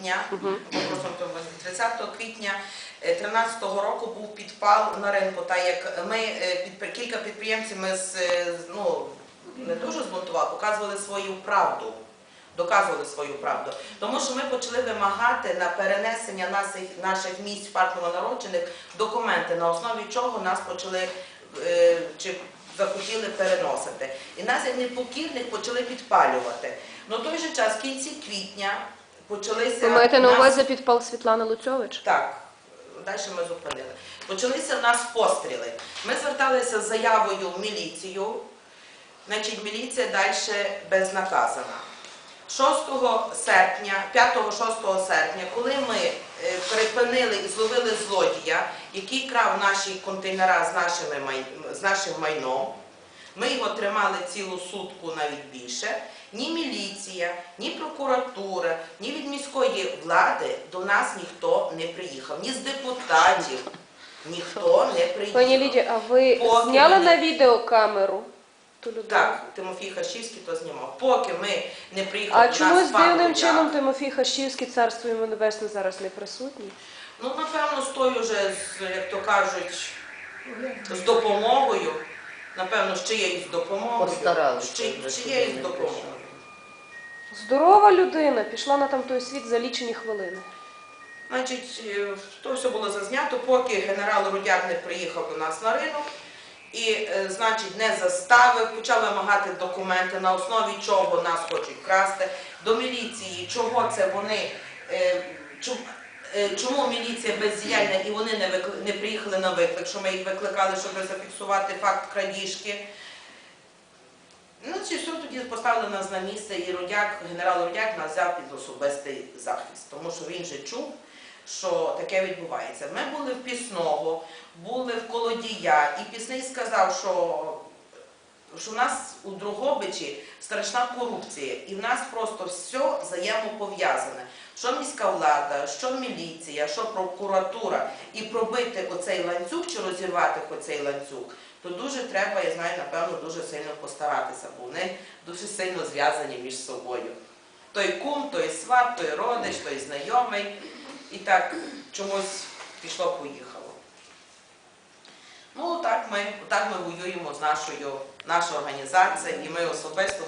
квітня, або 30 квітня 2013 року був підпал на ринку. Та як ми е, підпри- кілька підприємців ми з е, з- ну не дуже збунтували, показували свою правду. Доказували свою правду, тому що ми почали вимагати на перенесення наших, наших місць в парку народжених документи, на основі чого нас почали е, чи захотіли переносити. І нас, як непокірних, почали підпалювати. Ну той же час, в кінці квітня, почалися Ви маєте на нас- увазі підпал Світлани Луцьович? так, далі ми зупинили. Почалися в нас постріли. Ми зверталися з заявою в міліцію, значить міліція далі безнаказана. 6 серпня, 5-6 серпня, коли ми е, припинили і зловили злодія, який крав наші контейнера з, нашими з нашим майном, ми його тримали цілу сутку, навіть більше. Ні міліція, ні прокуратура, ні від міської влади до нас ніхто не приїхав, ні з депутатів ніхто не приїхав. Пані Лідія, а ви Поки зняли ми- на відеокамеру ту людину? Так, Тимофій Хащівський то знімав. Поки ми не приїхали А чомусь дивним чином Тимофій Хащівський, царство йому небесне, зараз не присутній. Ну, напевно, з тою вже, як то кажуть, з допомогою. Напевно, з чиєюсь допомогою. Постаралися з чи- вже, чиєюсь щоб не допомогою. Здорова людина пішла на там той світ за лічені хвилини. Значить, е, то все було зазнято, поки генерал Рудяк не приїхав до нас на ринок і, е, значить, не заставив, почав вимагати документи, на основі чого нас хочуть красти, до міліції, чого це вони, е, чому міліція бездіяльна і вони не, викли- не приїхали на виклик, що ми їх викликали, щоб зафіксувати факт крадіжки. Ну, чи все тоді поставили нас на місце, і Рудяк, генерал Рудяк нас взяв під особистий захист, тому що він же чув, що таке відбувається. Ми були в Пісного, були в Колодія, і Пісний сказав, що, що в нас у Другобичі страшна корупція, і в нас просто все взаємопов'язане. Що міська влада, що міліція, що прокуратура, і пробити оцей ланцюг чи розірвати оцей ланцюг, то дуже треба, я знаю, напевно, дуже сильно постаратися, бо вони дуже сильно зв'язані між собою. Той кум, той сват, той родич, той знайомий. І так чомусь пішло-поїхало. Ми, так ми воюємо з нашою, нашою організацією і ми особисто